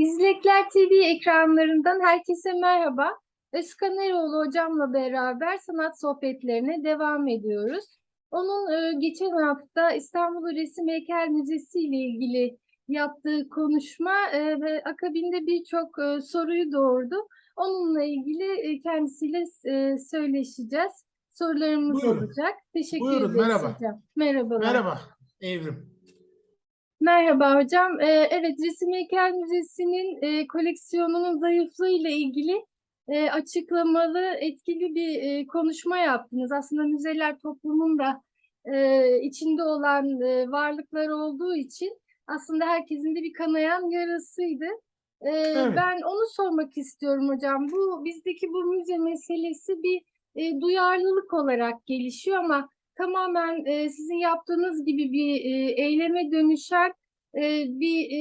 İzlekler TV ekranlarından herkese merhaba. Özkan Eroğlu hocamla beraber sanat sohbetlerine devam ediyoruz. Onun e, geçen hafta İstanbul Resim Heykel Müzesi ile ilgili yaptığı konuşma e, ve akabinde birçok e, soruyu doğurdu. Onunla ilgili kendisiyle söyleşeceğiz. Sorularımız Buyurun. olacak. Teşekkür Buyurun, ederiz merhaba. hocam. Merhabalar. Merhaba Evrim. Merhaba hocam. Ee, evet, Resim Heykel Müzesi'nin e, koleksiyonunun zayıflığı ile ilgili e, açıklamalı, etkili bir e, konuşma yaptınız. Aslında müzeler toplumun da e, içinde olan e, varlıklar olduğu için aslında herkesin de bir kanayan yarasıydı. E, Evet. Ben onu sormak istiyorum hocam. Bu bizdeki bu müze meselesi bir e, duyarlılık olarak gelişiyor ama tamamen e, sizin yaptığınız gibi bir e, eyleme dönüşen e, bir e,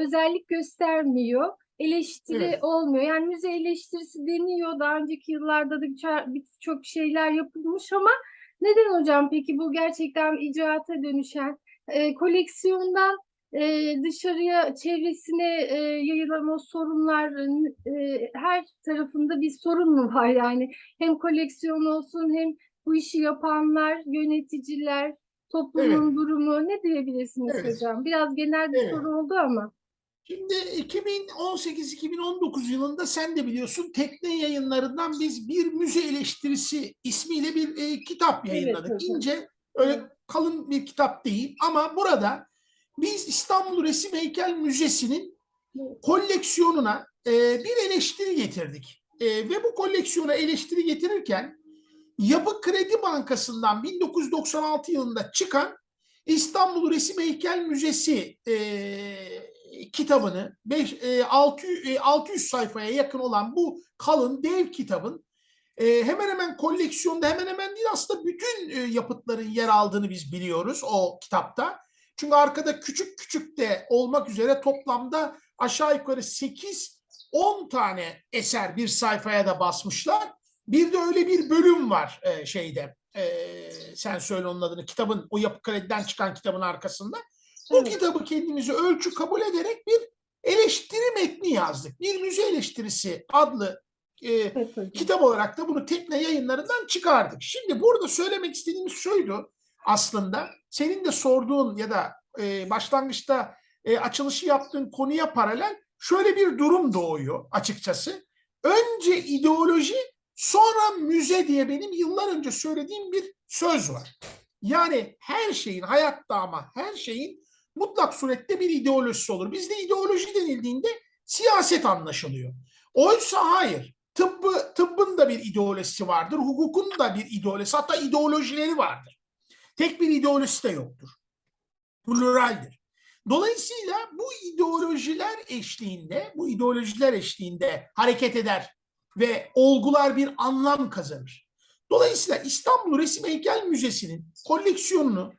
özellik göstermiyor. Eleştiri Evet. olmuyor. Yani müze eleştirisi deniyor. Daha önceki yıllarda da birço- birçok şeyler yapılmış ama neden hocam peki bu gerçekten icraata dönüşen e, koleksiyondan e, dışarıya çevresine e, yayılan o sorunlar e, her tarafında bir sorun mu var yani hem koleksiyon olsun hem bu işi yapanlar, yöneticiler, toplumun durumu ne diyebilirsiniz Evet. hocam? Biraz genel bir Evet. soru oldu ama. Şimdi 2018-2019 yılında sen de biliyorsun Tekne yayınlarından biz bir müze eleştirisi ismiyle bir e, kitap Evet yayınladık. hocam. İnce öyle kalın bir kitap değil ama burada biz İstanbul Resim Heykel Müzesi'nin Evet. koleksiyonuna e, bir eleştiri getirdik. E, ve bu koleksiyona eleştiri getirirken Yapı Kredi Bankası'ndan 1996 yılında çıkan İstanbul Resim Heykel Müzesi e, kitabını beş- e, 600, e, 600 sayfaya yakın olan bu kalın dev kitabın e, hemen hemen koleksiyonda hemen hemen değil aslında bütün e, yapıtların yer aldığını biz biliyoruz o kitapta. Çünkü arkada küçük küçük de olmak üzere toplamda aşağı yukarı 8-10 tane eser bir sayfaya da basmışlar. Bir de öyle bir bölüm var e, şeyde. E, sen söyle onun adını. Kitabın o Yapı Kredi'den çıkan kitabın arkasında. Bu Evet. kitabı kendimize ölçü kabul ederek bir eleştiri metni yazdık. Bir müze eleştirisi adlı e, Evet kitap olarak da bunu tekne yayınlarından çıkardık. Şimdi burada söylemek istediğimiz şuydu aslında. Senin de sorduğun ya da e, başlangıçta e, açılışı yaptığın konuya paralel şöyle bir durum doğuyor açıkçası. Önce ideoloji sonra müze diye benim yıllar önce söylediğim bir söz var. Yani her şeyin hayatta ama her şeyin mutlak surette bir ideolojisi olur. Bizde ideoloji denildiğinde siyaset anlaşılıyor. Oysa hayır. Tıbbı, tıbbın da bir ideolojisi vardır. Hukukun da bir ideolojisi hatta ideolojileri vardır. Tek bir ideolojisi de yoktur. Pluraldir. Dolayısıyla bu ideolojiler eşliğinde, bu ideolojiler eşliğinde hareket eder ve olgular bir anlam kazanır. Dolayısıyla İstanbul Resim Heykel Müzesi'nin koleksiyonunu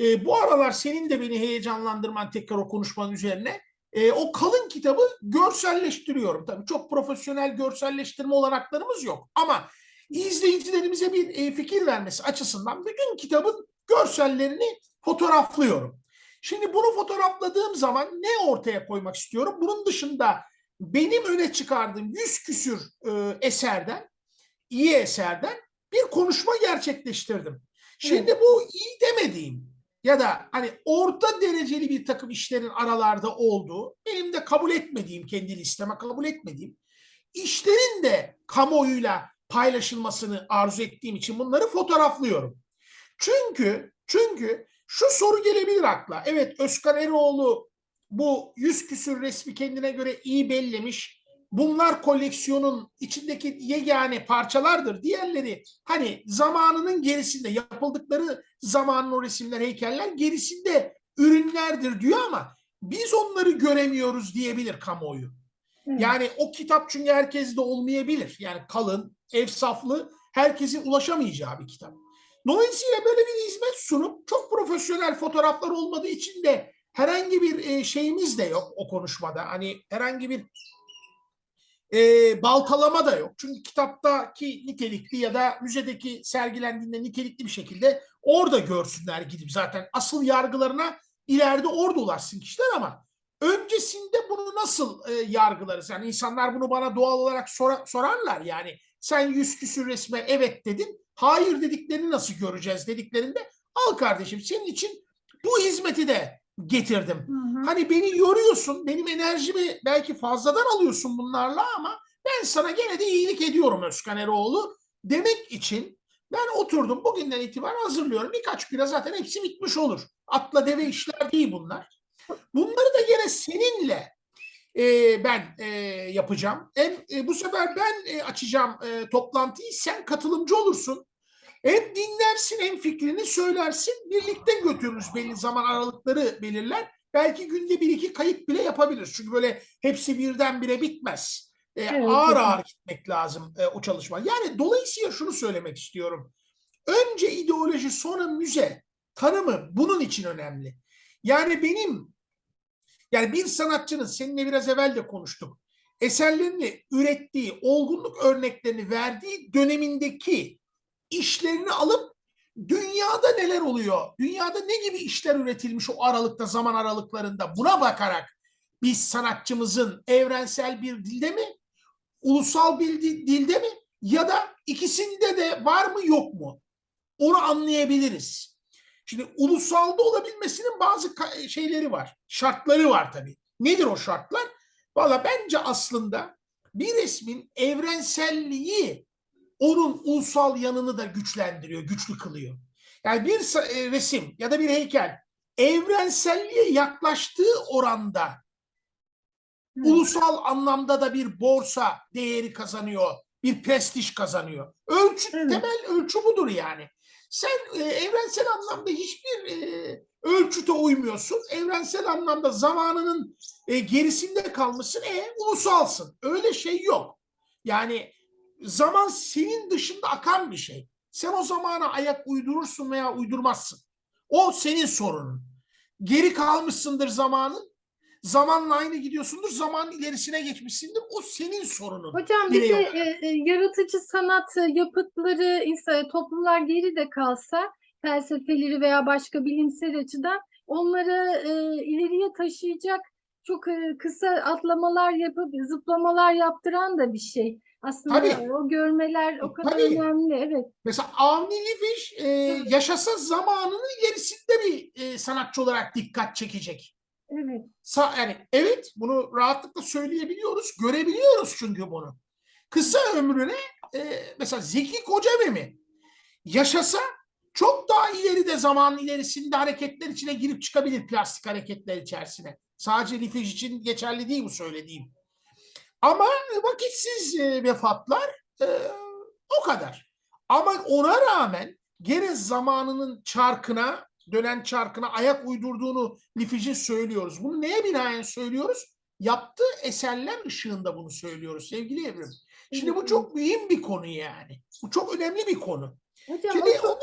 e, bu aralar senin de beni heyecanlandırman tekrar o konuşmanın üzerine e, o kalın kitabı görselleştiriyorum. Tabii çok profesyonel görselleştirme olanaklarımız yok ama izleyicilerimize bir e, fikir vermesi açısından bütün kitabın görsellerini fotoğraflıyorum. Şimdi bunu fotoğrafladığım zaman ne ortaya koymak istiyorum? Bunun dışında benim öne çıkardığım yüz küsür e, eserden, iyi eserden bir konuşma gerçekleştirdim. Şimdi bu iyi demediğim ya da hani orta dereceli bir takım işlerin aralarda olduğu, benim de kabul etmediğim, kendi listeme kabul etmediğim işlerin de kamuoyuyla paylaşılmasını arzu ettiğim için bunları fotoğraflıyorum. Çünkü çünkü şu soru gelebilir akla. Evet Özkan Eroğlu bu yüz küsür resmi kendine göre iyi bellemiş. Bunlar koleksiyonun içindeki yegane parçalardır. Diğerleri hani zamanının gerisinde yapıldıkları zamanın o resimler, heykeller gerisinde ürünlerdir diyor ama biz onları göremiyoruz diyebilir kamuoyu. Evet. Yani o kitap çünkü herkeste olmayabilir. Yani kalın, efsaflı, herkesin ulaşamayacağı bir kitap. Dolayısıyla böyle bir hizmet sunup çok profesyonel fotoğraflar olmadığı için de herhangi bir e, şeyimiz de yok o konuşmada. Hani herhangi bir e, baltalama da yok. Çünkü kitaptaki nitelikli ya da müzedeki sergilendiğinde nitelikli bir şekilde orada görsünler gidip zaten asıl yargılarına ileride orada ulaşsın kişiler ama öncesinde bunu nasıl e, yargılarız? Yani insanlar bunu bana doğal olarak sora- sorarlar. Yani sen yüz küsür resme evet dedin, hayır dediklerini nasıl göreceğiz dediklerinde al kardeşim senin için bu hizmeti de getirdim. Hı hı. Hani beni yoruyorsun, benim enerjimi belki fazladan alıyorsun bunlarla ama ben sana gene de iyilik ediyorum Özkan Eroğlu demek için ben oturdum bugünden itibaren hazırlıyorum. Birkaç güne zaten hepsi bitmiş olur. Atla deve işler değil bunlar. Bunları da gene seninle e, ben e, yapacağım. Hem e, bu sefer ben e, açacağım e, toplantıyı, sen katılımcı olursun. Hem dinlersin hem fikrini söylersin. Birlikte götürürüz belli zaman aralıkları belirler. Belki günde bir iki kayıt bile yapabiliriz. Çünkü böyle hepsi birdenbire bitmez. E, Evet, ağır evet. ağır gitmek lazım e, o çalışma. Yani dolayısıyla şunu söylemek istiyorum. Önce ideoloji sonra müze tanımı bunun için önemli. Yani benim yani bir sanatçının seninle biraz evvel de konuştuk. Eserlerini ürettiği, olgunluk örneklerini verdiği dönemindeki işlerini alıp dünyada neler oluyor? Dünyada ne gibi işler üretilmiş o aralıkta, zaman aralıklarında buna bakarak biz sanatçımızın evrensel bir dilde mi, ulusal bir di- dilde mi ya da ikisinde de var mı yok mu? Onu anlayabiliriz. Şimdi ulusalda olabilmesinin bazı şeyleri var, şartları var tabii. Nedir o şartlar? Valla bence aslında bir resmin evrenselliği onun ulusal yanını da güçlendiriyor, güçlü kılıyor. Yani bir e, resim ya da bir heykel evrenselliğe yaklaştığı oranda Evet. ulusal anlamda da bir borsa değeri kazanıyor, bir prestij kazanıyor. Ölçü Evet. temel ölçü budur yani. Sen e, evrensel anlamda hiçbir e, ölçüte uymuyorsun. Evrensel anlamda zamanının e, gerisinde kalmışsın. E ulusalsın. Öyle şey yok. Yani zaman senin dışında akan bir şey. Sen o zamana ayak uydurursun veya uydurmazsın. O senin sorunun. Geri kalmışsındır zamanın. Zamanla aynı gidiyorsundur. Zaman ilerisine geçmişsindir. O senin sorunun. Hocam bir de e, e, yaratıcı sanat e, yapıtları, insan, toplumlar geri de kalsa felsefeleri veya başka bilimsel açıdan onları e, ileriye taşıyacak çok e, kısa atlamalar yapıp zıplamalar yaptıran da bir şey. Aslında Tabii. o görmeler o kadar Tabii. önemli. Evet. Mesela Avni Lifiş e, yaşasa zamanının ilerisinde bir e, sanatçı olarak dikkat çekecek. Evet. Sa yani evet bunu rahatlıkla söyleyebiliyoruz. Görebiliyoruz çünkü bunu. Kısa ömrüne e, mesela Zeki Kocabemi yaşasa çok daha ileride zaman ilerisinde hareketler içine girip çıkabilir plastik hareketler içerisine. Sadece Lifiş için geçerli değil bu söylediğim. Ama vakitsiz e, vefatlar e, o kadar. Ama ona rağmen gene zamanının çarkına, dönen çarkına ayak uydurduğunu Lifij'in söylüyoruz. Bunu neye binaen söylüyoruz? Yaptığı eserler ışığında bunu söylüyoruz sevgili Evrim. Şimdi bu çok mühim bir konu yani. Bu çok önemli bir konu. Hocam Şimdi o çok,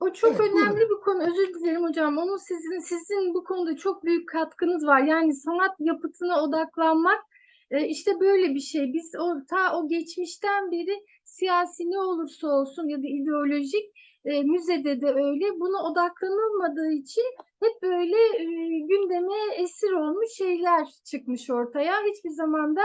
o çok Evet, buyurun. önemli bir konu. Özür dilerim hocam. Onun sizin sizin bu konuda çok büyük katkınız var. Yani sanat yapıtına odaklanmak e, işte böyle bir şey. Biz o ta o geçmişten beri siyasi ne olursa olsun ya da ideolojik e, müzede de öyle buna odaklanılmadığı için hep böyle e, gündeme esir olmuş şeyler çıkmış ortaya. Hiçbir zaman da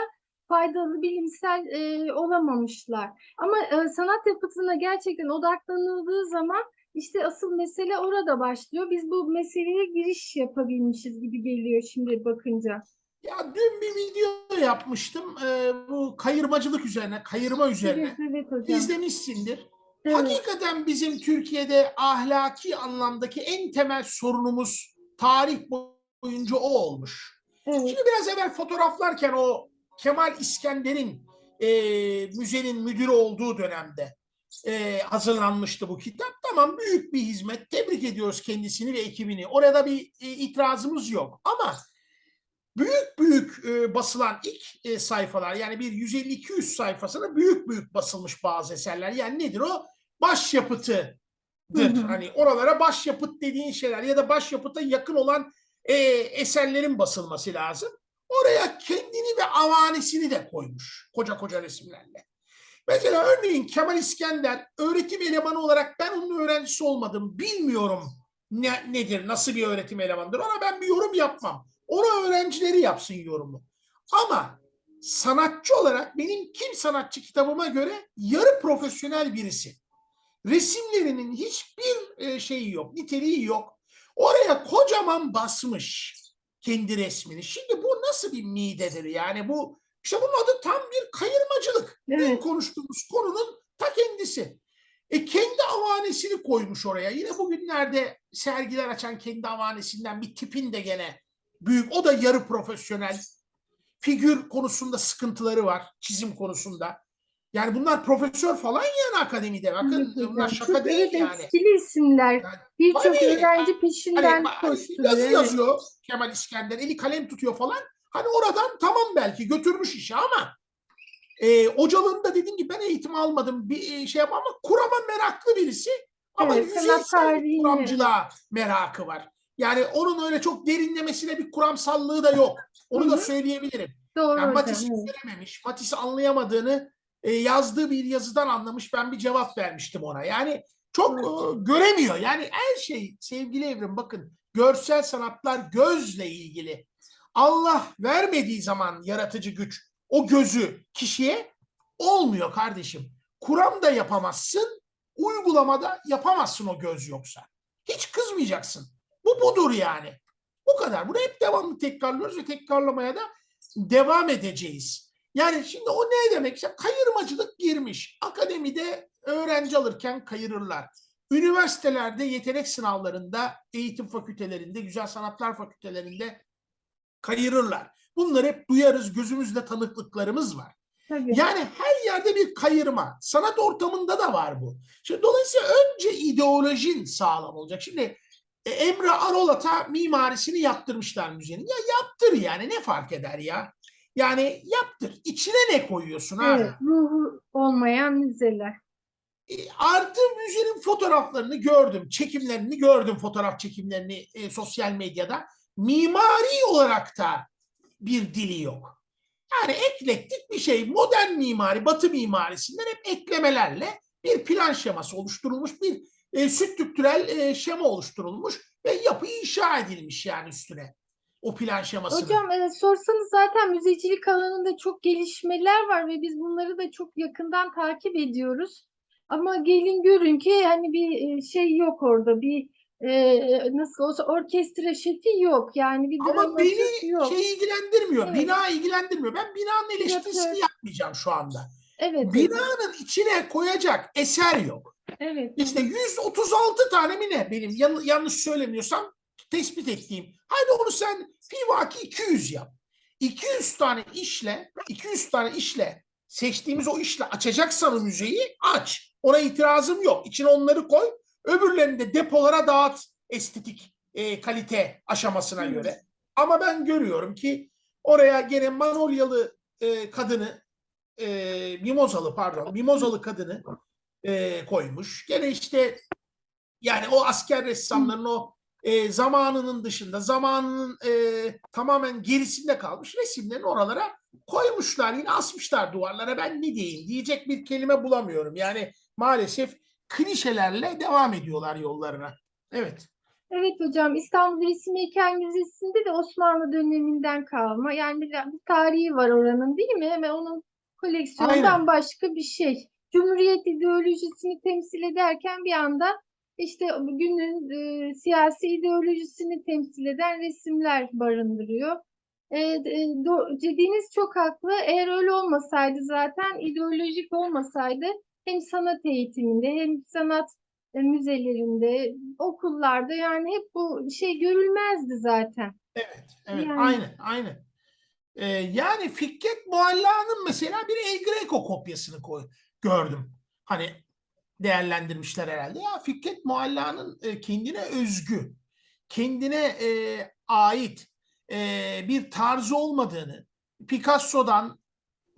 faydalı bilimsel e, olamamışlar. Ama e, sanat yapıtına gerçekten odaklanıldığı zaman işte asıl mesele orada başlıyor. Biz bu meseleye giriş yapabilmişiz gibi geliyor şimdi bakınca. Ya dün bir video yapmıştım. e, bu kayırmacılık üzerine, kayırma üzerine. Evet, evet hocam. İzlemişsindir. Evet. Hakikaten bizim Türkiye'de ahlaki anlamdaki en temel sorunumuz tarih boyunca o olmuş. Evet. Şimdi biraz evvel fotoğraflarken o Kemal İskender'in e, müzenin müdürü olduğu dönemde e, hazırlanmıştı bu kitap. Tamam büyük bir hizmet. Tebrik ediyoruz kendisini ve ekibini. Orada bir e, itirazımız yok. Ama büyük büyük e, basılan ilk e, sayfalar yani bir 150-200 sayfasına büyük büyük basılmış bazı eserler. Yani nedir o? Hı. Hani oralara başyapıt dediğin şeyler ya da başyapıta yakın olan e, eserlerin basılması lazım. Oraya kendini ve avanesini de koymuş koca koca resimlerle. Mesela örneğin Kemal İskender öğretim elemanı olarak ben onun öğrencisi olmadım. Bilmiyorum ne, nedir, nasıl bir öğretim elemanıdır. Ona ben bir yorum yapmam. Ona öğrencileri yapsın yorumu. Ama sanatçı olarak benim Kim Sanatçı kitabıma göre yarı profesyonel birisi. Resimlerinin hiçbir e, şeyi yok, niteliği yok. Oraya kocaman basmış kendi resmini. Şimdi bu nasıl bir midedir? Yani bu işte bunun adı tam bir kayırmacılık. Dün Evet. konuştuğumuz konunun ta kendisi. E kendi avanesini koymuş oraya. Yine bugünlerde sergiler açan kendi avanesinden bir tipin de gene büyük. O da yarı profesyonel. Figür konusunda sıkıntıları var. Çizim konusunda. Yani bunlar profesör falan yani akademide. Bakın Evet bunlar şaka Çok değil evet, yani. etkili isimler. Yani Birçok öğrenci peşinden Hani koşturuyor. yazı evet. yazıyor Kemal İskender, eli kalem tutuyor falan. Hani oradan tamam belki götürmüş işi ama e, hocalığında dediğim gibi ben eğitim almadım bir e, şey yapamam ama kurama meraklı birisi ama Evet, yüzeysel kuramcılığa merakı var. Yani onun öyle çok derinlemesine bir kuramsallığı da yok. Onu da söyleyebilirim. Doğru Yani. Matis'i görememiş, Matis'i anlayamadığını e, yazdığı bir yazıdan anlamış. Ben bir cevap vermiştim ona. Yani çok e, göremiyor. Yani her şey sevgili Evrim bakın görsel sanatlar gözle ilgili. Allah vermediği zaman yaratıcı güç o gözü kişiye olmuyor kardeşim. Kuram da yapamazsın, uygulamada yapamazsın o göz yoksa. Hiç kızmayacaksın. Bu budur yani. Bu kadar. Bunu hep devamlı tekrarlıyoruz ve tekrarlamaya da devam edeceğiz. Yani şimdi o ne demek? İşte kayırmacılık girmiş. Akademide öğrenci alırken kayırırlar. Üniversitelerde yetenek sınavlarında, eğitim fakültelerinde, güzel sanatlar fakültelerinde kayırırlar. Bunları hep duyarız, gözümüzde tanıklıklarımız var. Tabii. Yani her yerde bir kayırma. Sanat ortamında da var bu. Şimdi dolayısıyla önce ideolojin sağlam olacak. Şimdi e, Emre Arolat'a mimarisini yaptırmışlar müzenin. Ya yaptır yani ne fark eder ya? Yani yaptır. İçine ne koyuyorsun abi? Evet, ruhu olmayan müzeler. E, Artı müzenin fotoğraflarını gördüm. Çekimlerini gördüm. Fotoğraf çekimlerini e, sosyal medyada. Mimari olarak da bir dili yok. Yani eklektik bir şey. Modern mimari, batı mimarisinden hep eklemelerle bir plan şeması oluşturulmuş. Bir e, süttüktürel e, şema oluşturulmuş ve yapı inşa edilmiş yani üstüne. O plan şemasını. Hocam e, sorsanız zaten müzecilik alanında çok gelişmeler var ve biz bunları da çok yakından takip ediyoruz. Ama gelin görün ki hani bir e, şey yok orada bir e, nasıl olsa orkestra şefi yok yani bir Ama beni yok. şey ilgilendirmiyor. Evet. Bina ilgilendirmiyor. Ben binanın eleştirisini Küratör. yapmayacağım şu anda. Evet, Binanın içine koyacak eser yok. Evet. İşte 136 tane mi ne benim yan- yanlış söylemiyorsam tespit ettiğim. Hadi onu sen fivaki 200 yap. 200 tane işle 200 tane işle seçtiğimiz o işle açacaksan o müzeyi aç. Ona itirazım yok. İçine onları koy. Öbürlerini de depolara dağıt estetik e, kalite aşamasına Evet. göre. Ama ben görüyorum ki oraya gene Manolyalı e, kadını e, Mimozalı pardon Mimozalı kadını e, koymuş. Gene işte yani o asker ressamların o e, zamanının dışında zamanının e, tamamen gerisinde kalmış resimlerini oralara koymuşlar. Yine asmışlar duvarlara. Ben ne diyeyim? Diyecek bir kelime bulamıyorum. Yani maalesef klişelerle devam ediyorlar yollarına. Evet. Evet hocam İstanbul Resim Heykel Müzesi'nde de Osmanlı döneminden kalma yani bir, bir tarihi var oranın değil mi? Hemen onun koleksiyonundan Aynen. başka bir şey. Cumhuriyet ideolojisini temsil ederken bir anda işte günün e, siyasi ideolojisini temsil eden resimler barındırıyor. E, e, do- dediğiniz çok haklı. Eğer öyle olmasaydı zaten ideolojik olmasaydı hem sanat eğitiminde hem sanat e, müzelerinde, okullarda yani hep bu şey görülmezdi zaten. Evet, evet, Yani- aynen, aynen. Ee, yani Fikret Mualla'nın mesela bir El Greco kopyasını koy, gördüm. Hani değerlendirmişler herhalde. Ya Fikret Mualla'nın e, kendine özgü, kendine e, ait e, bir tarzı olmadığını, Picasso'dan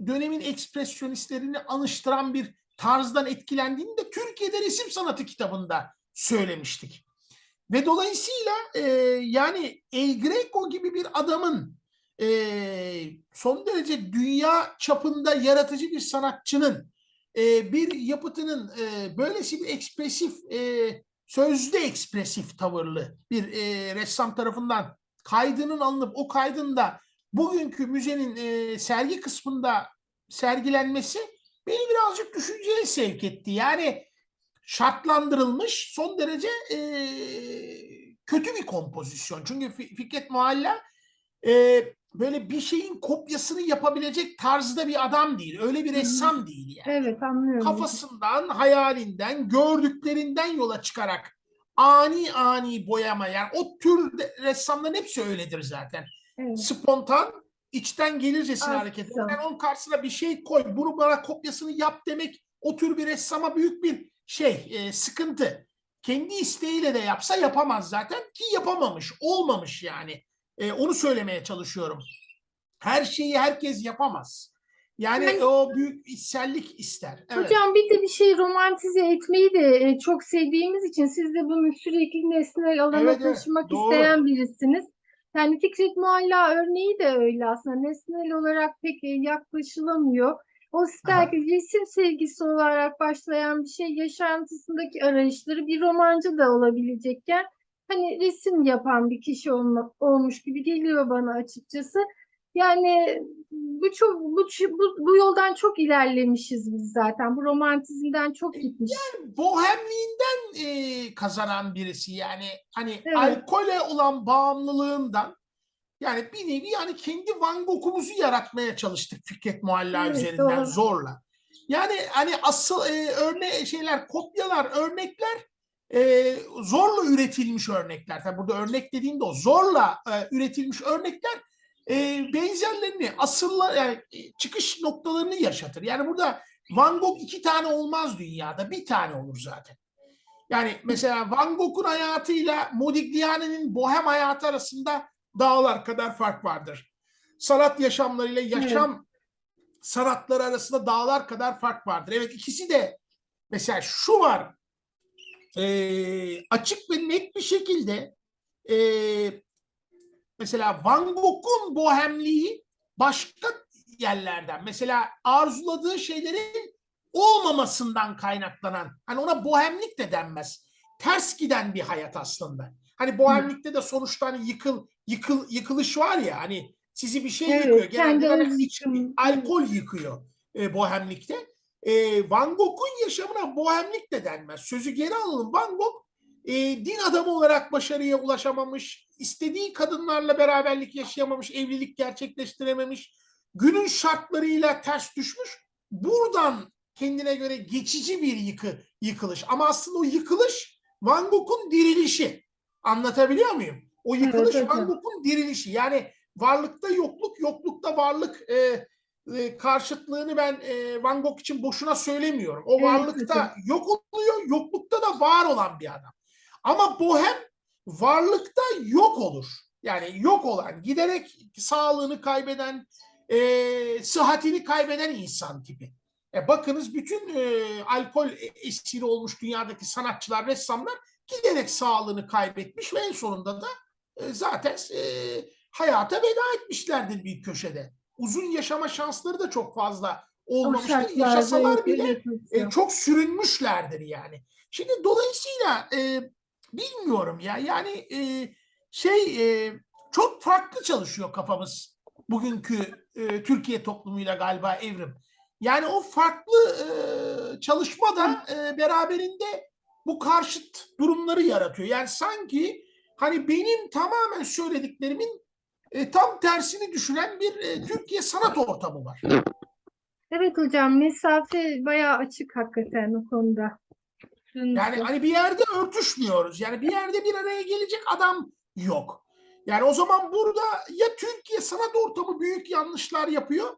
dönemin ekspresyonistlerini anıştıran bir tarzdan etkilendiğini de Türkiye'de resim sanatı kitabında söylemiştik. Ve dolayısıyla e, yani El Greco gibi bir adamın e, son derece dünya çapında yaratıcı bir sanatçının e, bir yapıtının e, böylesi bir ekspresif, e, sözde ekspresif tavırlı bir e, ressam tarafından kaydının alınıp o kaydın da bugünkü müzenin e, sergi kısmında sergilenmesi beni birazcık düşünceye sevk etti. Yani şartlandırılmış son derece e, kötü bir kompozisyon. Çünkü Fi- Fikret Mualla e, böyle bir şeyin kopyasını yapabilecek tarzda bir adam değil. Öyle bir ressam değil yani Evet anlıyorum. kafasından, hayalinden, gördüklerinden yola çıkarak ani ani boyama yani o tür ressamların hepsi öyledir zaten. Evet. Spontan, içten gelircesine Aslında. hareket eder. Yani onun karşısına bir şey koy, bunu bana kopyasını yap demek o tür bir ressama büyük bir şey, e, sıkıntı. Kendi isteğiyle de yapsa yapamaz zaten ki yapamamış, olmamış yani. E, onu söylemeye çalışıyorum. Her şeyi herkes yapamaz. Yani Yani- o büyük içsellik ister. Evet. Hocam bir de bir şey romantize etmeyi de e, çok sevdiğimiz için siz de bunu sürekli nesnel alana Evet, evet, taşımak doğru. isteyen birisiniz. Yani Fikret Mualla örneği de öyle aslında. Nesnel olarak pek e, yaklaşılamıyor. O belki resim sevgisi olarak başlayan bir şey yaşantısındaki arayışları bir romancı da olabilecekken hani resim yapan bir kişi olma, olmuş gibi geliyor bana açıkçası. Yani bu çok bu, bu, bu yoldan çok ilerlemişiz biz zaten. Bu romantizmden çok gitmişiz. bohemliğinden e, kazanan birisi yani hani Evet. alkole olan bağımlılığından yani bir nevi yani kendi Van Gogh'umuzu yaratmaya çalıştık Fikret Mualla Evet, üzerinden doğru. zorla. Yani hani asıl e, örne şeyler kopyalar örnekler e, zorla üretilmiş örnekler. Tabii burada örnek dediğimde o zorla e, üretilmiş örnekler e, benzerlerini asılla yani e, çıkış noktalarını yaşatır. Yani burada Van Gogh iki tane olmaz dünyada. Bir tane olur zaten. Yani mesela Van Gogh'un hayatıyla Modigliani'nin bohem hayatı arasında dağlar kadar fark vardır. Sanat yaşamlarıyla yaşam sanatları arasında dağlar kadar fark vardır. Evet ikisi de mesela şu var eee, açık ve net bir şekilde eee, mesela Van Gogh'un bohemliği başka yerlerden mesela arzuladığı şeylerin olmamasından kaynaklanan hani ona bohemlik de denmez. Ters giden bir hayat aslında. Hani bohemlikte de sonuçta hani yıkıl, yıkıl, yıkılış var ya hani sizi bir şey Evet, yıkıyor. Genelde hani iç- alkol yıkıyor e, bohemlikte. E, Van Gogh'un yaşamına bohemlik de denmez. Sözü geri alalım. Van Gogh e, din adamı olarak başarıya ulaşamamış, istediği kadınlarla beraberlik yaşayamamış, evlilik gerçekleştirememiş, günün şartlarıyla ters düşmüş. Buradan kendine göre geçici bir yıkı, yıkılış. Ama aslında o yıkılış Van Gogh'un dirilişi. Anlatabiliyor muyum? O yıkılış hocam. Van Gogh'un dirilişi. Yani varlıkta yokluk, yoklukta varlık e, e, karşıtlığını ben e, Van Gogh için boşuna söylemiyorum. O varlıkta yok oluyor, yoklukta da var olan bir adam. Ama bohem varlıkta yok olur. Yani yok olan, giderek sağlığını kaybeden, e, sıhhatini kaybeden insan tipi. E, bakınız bütün e, alkol esiri olmuş dünyadaki sanatçılar, ressamlar giderek sağlığını kaybetmiş ve en sonunda da e, zaten e, hayata veda etmişlerdir bir köşede. Uzun yaşama şansları da çok fazla olmamıştır. Yaşasalar bile e, çok sürünmüşlerdir yani. Şimdi dolayısıyla e, bilmiyorum ya yani e, şey e, çok farklı çalışıyor kafamız bugünkü e, Türkiye toplumuyla galiba evrim. Yani o farklı e, çalışma da e, beraberinde bu karşıt durumları yaratıyor. Yani sanki hani benim tamamen söylediklerimin e, tam tersini düşünen bir e, Türkiye sanat ortamı var. Evet hocam mesafe bayağı açık hakikaten o konuda. Yani hani bir yerde örtüşmüyoruz. Yani bir yerde bir araya gelecek adam yok. Yani o zaman burada ya Türkiye sanat ortamı büyük yanlışlar yapıyor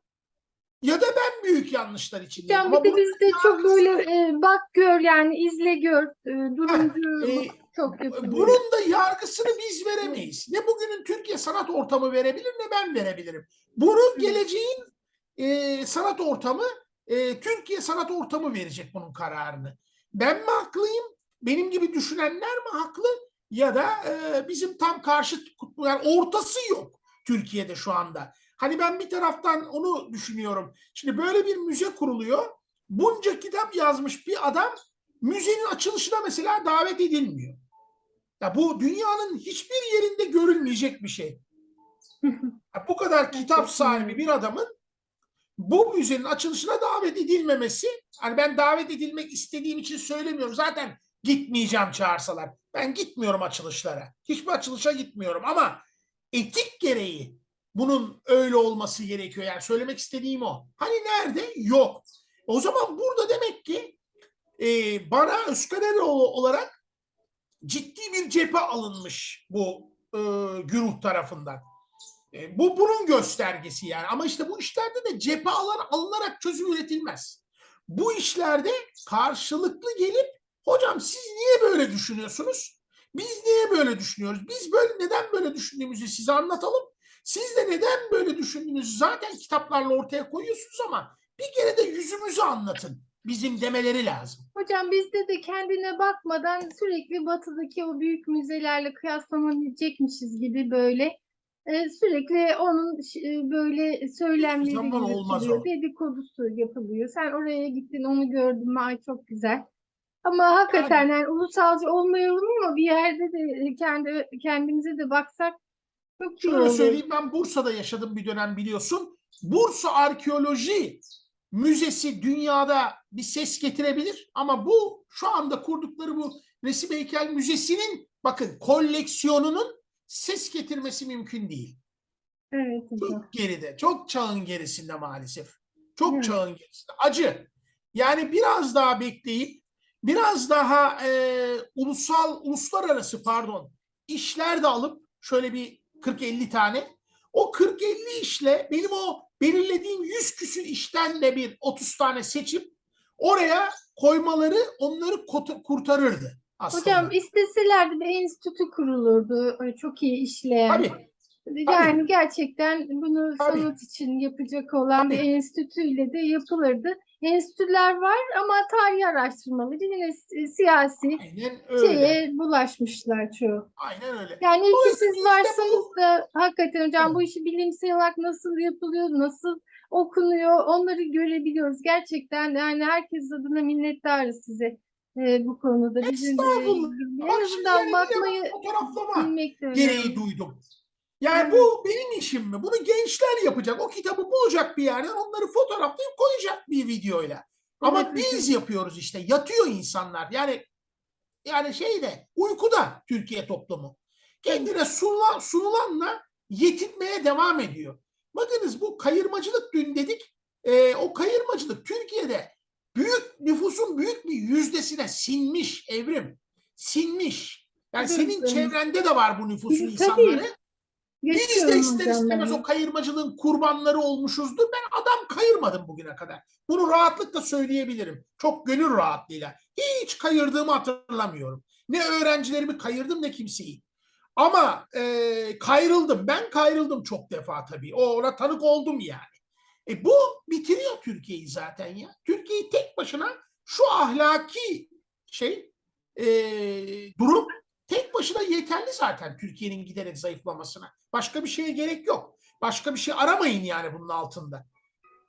ya da ben büyük yanlışlar içindeyim. Hocam bir de bizde çok böyle e, bak gör yani izle gör e, durumcu e, çok yapılıyor. Bunun da yargısını biz veremeyiz. Ne bugünün Türkiye sanat ortamı verebilir ne ben verebilirim. Bunu geleceğin e, sanat ortamı, e, Türkiye sanat ortamı verecek bunun kararını. Ben mi haklıyım? Benim gibi düşünenler mi haklı? Ya da e, bizim tam kutbu, yani ortası yok Türkiye'de şu anda. Hani ben bir taraftan onu düşünüyorum. Şimdi böyle bir müze kuruluyor. Bunca kitap yazmış bir adam müzenin açılışına mesela davet edilmiyor. Ya bu dünyanın hiçbir yerinde görülmeyecek bir şey. Ya bu kadar kitap sahibi bir adamın bu müzenin açılışına davet edilmemesi, hani ben davet edilmek istediğim için söylemiyorum. Zaten gitmeyeceğim çağırsalar. Ben gitmiyorum açılışlara. Hiçbir açılışa gitmiyorum ama etik gereği bunun öyle olması gerekiyor. Yani söylemek istediğim o. Hani nerede? Yok. O zaman burada demek ki e, bana Özkan Eroğlu olarak ciddi bir cephe alınmış bu e, güruh tarafından. E, bu bunun göstergesi yani. Ama işte bu işlerde de cephe alan, alınarak çözüm üretilmez. Bu işlerde karşılıklı gelip hocam siz niye böyle düşünüyorsunuz? Biz niye böyle düşünüyoruz? Biz böyle neden böyle düşündüğümüzü size anlatalım. Siz de neden böyle düşündüğünüzü zaten kitaplarla ortaya koyuyorsunuz ama bir kere de yüzümüzü anlatın. Bizim demeleri lazım. Hocam bizde de kendine bakmadan sürekli batıdaki o büyük müzelerle kıyaslanabilecekmişiz gibi böyle e, sürekli onun e, böyle söylemleri o. dedikodusu yapılıyor. Sen oraya gittin onu gördün mü ay çok güzel. Ama hakikaten yani ulusalcı olmayalım ama bir yerde de kendi kendimize de baksak çok iyi olur. söyleyeyim ben Bursa'da yaşadım bir dönem biliyorsun. Bursa Arkeoloji Müzesi dünyada bir ses getirebilir ama bu şu anda kurdukları bu Resim Heykel Müzesi'nin bakın koleksiyonunun ses getirmesi mümkün değil. Evet. Çok geride, çok çağın gerisinde maalesef. Çok Evet. çağın gerisinde. Acı. Yani biraz daha bekleyip biraz daha e, ulusal, uluslararası pardon işler de alıp şöyle bir 40-50 tane o 40-50 işle benim o belirlediğim 100 küsür işten de bir 30 tane seçip oraya koymaları onları kurtarırdı aslında. Hocam isteselerdi bir enstitü kurulurdu. Çok iyi işleyen. Tabii. Yani gerçekten bunu Tabii. sanat için yapacak olan bir Tabii. enstitüyle de yapılırdı. Enstitüler var ama tarih araştırmaları yine si- siyasi şeye bulaşmışlar çoğu. Aynen öyle. Yani Dolayısıyla siz de varsanız da hakikaten hocam Evet. bu işi bilimsel olarak nasıl yapılıyor, nasıl okunuyor onları görebiliyoruz. Gerçekten yani herkes adına minnettarız size e, bu konuda. Bizim Estağfurullah. Bak şimdi bakmayı fotoğraflama gereği duydum. Yani bu benim işim mi? Bunu gençler yapacak. O kitabı bulacak bir yerden onları fotoğraflayıp koyacak bir videoyla. Ama Evet, biz yapıyoruz işte. Yatıyor insanlar. Yani yani şeyde uykuda Türkiye toplumu. Kendine sunulan, sunulanla yetinmeye devam ediyor. Bakınız bu kayırmacılık dün dedik. Ee, o kayırmacılık Türkiye'de büyük nüfusun büyük bir yüzdesine sinmiş evrim. Sinmiş. Yani Tabii, senin tabii. çevrende de var bu nüfusun Tabii. insanları. Biz de ister istemez o kayırmacılığın kurbanları olmuşuzdur. Ben adam kayırmadım bugüne kadar. Bunu rahatlıkla söyleyebilirim. Çok gönül rahatlığıyla. Hiç kayırdığımı hatırlamıyorum. Ne öğrencilerimi kayırdım ne kimseyi. Ama e, kayrıldım. Ben kayrıldım çok defa tabii. O ona tanık oldum yani. E bu bitiriyor Türkiye'yi zaten ya. Türkiye'yi tek başına şu ahlaki şey e, durum tek başına yeterli zaten Türkiye'nin giderek zayıflamasına. Başka bir şeye gerek yok. Başka bir şey aramayın yani bunun altında.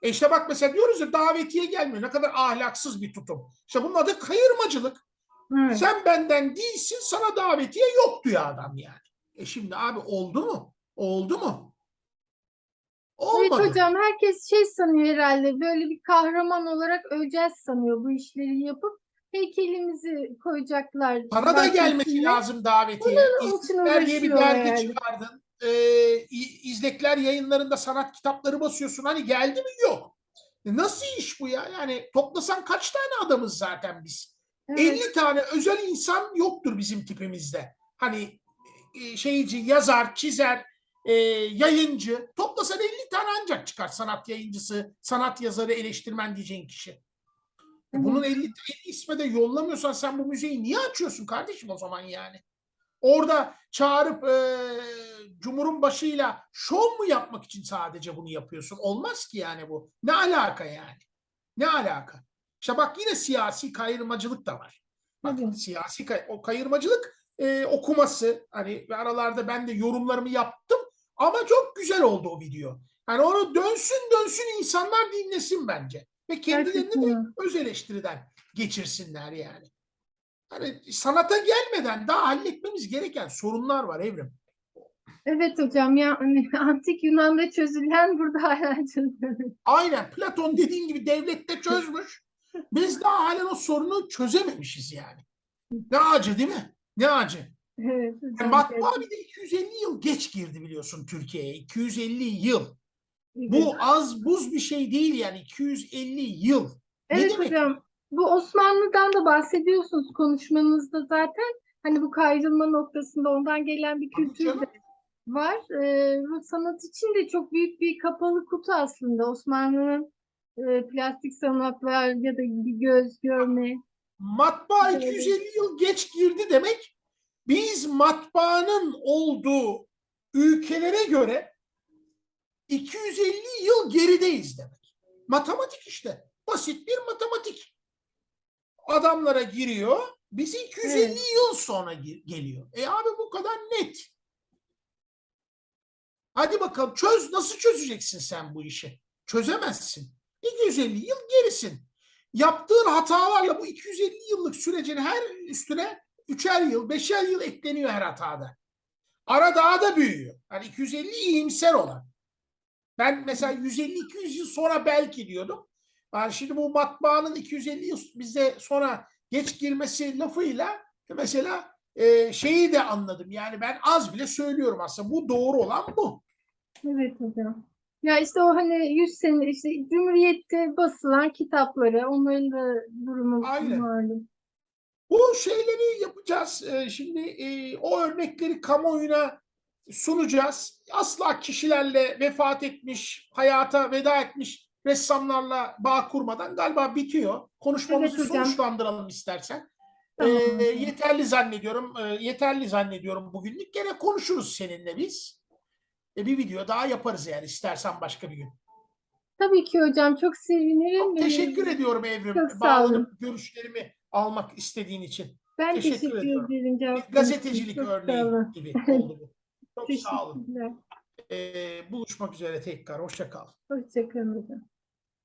E işte bak mesela diyoruz ya davetiye gelmiyor. Ne kadar ahlaksız bir tutum. İşte bunun adı kayırmacılık. Evet. Sen benden değilsin sana davetiye yok diyor adam yani. E şimdi abi oldu mu? Oldu mu? Evet Olmadı. hocam herkes şey sanıyor herhalde böyle bir kahraman olarak öleceğiz sanıyor bu işleri yapıp heykelimizi koyacaklar. Sana da gelmesi içine. lazım davetiye. İçin İzlekler diye bir dergi yani. çıkardın. Ee, İzlekler yayınlarında sanat kitapları basıyorsun. Hani geldi mi? Yok. E Nasıl iş bu ya? Yani toplasan kaç tane adamız zaten biz? Evet. 50 tane özel insan yoktur bizim tipimizde. Hani e, şeyci, yazar, çizer, e, yayıncı. Toplasan 50 tane ancak çıkar sanat yayıncısı, sanat yazarı, eleştirmen diyeceğin kişi. E bunun 50, 50 isme de yollamıyorsan sen bu müzeyi niye açıyorsun kardeşim o zaman yani? Orada çağırıp e, Cumhur'un başıyla şov mu yapmak için sadece bunu yapıyorsun? Olmaz ki yani bu. Ne alaka yani? Ne alaka? İşte bak yine siyasi kayırmacılık da var. Bak siyasi kay- o kayırmacılık e, okuması hani aralarda ben de yorumlarımı yaptım ama çok güzel oldu o video. Hani onu dönsün dönsün insanlar dinlesin bence ve kendilerini de Gerçekten. öz eleştiriden geçirsinler yani. Hani sanata gelmeden daha halletmemiz gereken sorunlar var Evrim. Evet hocam yani antik Yunan'da çözülen burada hala çözülmedi. Aynen Platon dediğin gibi devlette çözmüş. Biz daha halen o sorunu çözememişiz yani. Ne acı değil mi? Ne acı. Evet Yani hocam. matbaa bir de 250 yıl geç girdi biliyorsun Türkiye'ye. 250 yıl. Bu az buz bir şey değil yani 250 yıl. Ne Evet demek? hocam. Bu Osmanlı'dan da bahsediyorsunuz konuşmanızda zaten. Hani bu kayrılma noktasında ondan gelen bir kültür canım. de var. Ee, bu sanat için de çok büyük bir kapalı kutu aslında. Osmanlı'nın e, plastik sanatlar ya da bir göz görme. Matbaa Evet. 250 yıl geç girdi demek. Biz matbaanın olduğu ülkelere göre 250 yıl gerideyiz demek. Matematik işte. Basit bir matematik. Adamlara giriyor. Bizi 250 Evet. yıl sonra geliyor. E abi bu kadar net. Hadi bakalım çöz nasıl çözeceksin sen bu işi? Çözemezsin. 250 yıl gerisin. Yaptığın hatalarla bu 250 yıllık sürecin her üstüne üçer yıl, beşer yıl ekleniyor her hatada. Ara daha da büyüyor. Hani 250 iyimser olan. Ben mesela 150-200 yıl sonra belki diyordum. Yani şimdi bu matbaanın 250 yıl bize sonra geç girmesi lafıyla mesela e, şeyi de anladım. Yani ben az bile söylüyorum aslında. Bu doğru olan bu. Evet hocam. Ya işte o hani 100 sene işte Cumhuriyet'te basılan kitapları onların da durumu Aynen. malum. Bu şeyleri yapacağız. Ee, Şimdi e, o örnekleri kamuoyuna sunacağız. Asla kişilerle vefat etmiş, hayata veda etmiş ressamlarla bağ kurmadan galiba bitiyor. Konuşmamızı Evet hocam. sonuçlandıralım istersen. Tamam Ee, hocam. yeterli zannediyorum. Ee, yeterli zannediyorum bugünlük. Gene konuşuruz seninle biz. E, bir video daha yaparız yani istersen başka bir gün. Tabii ki hocam çok sevinirim. Çok teşekkür ediyorum Evrim. Çok Bağlanıp görüşlerimi almak istediğin için. Ben Teşekkür teşekkür, ediyorum. ederim cevap gazetecilik Çok örneği gibi oldu bu. Çok sağ olun. Ee, buluşmak üzere tekrar. Hoşça kal. Hoşçakalın hocam.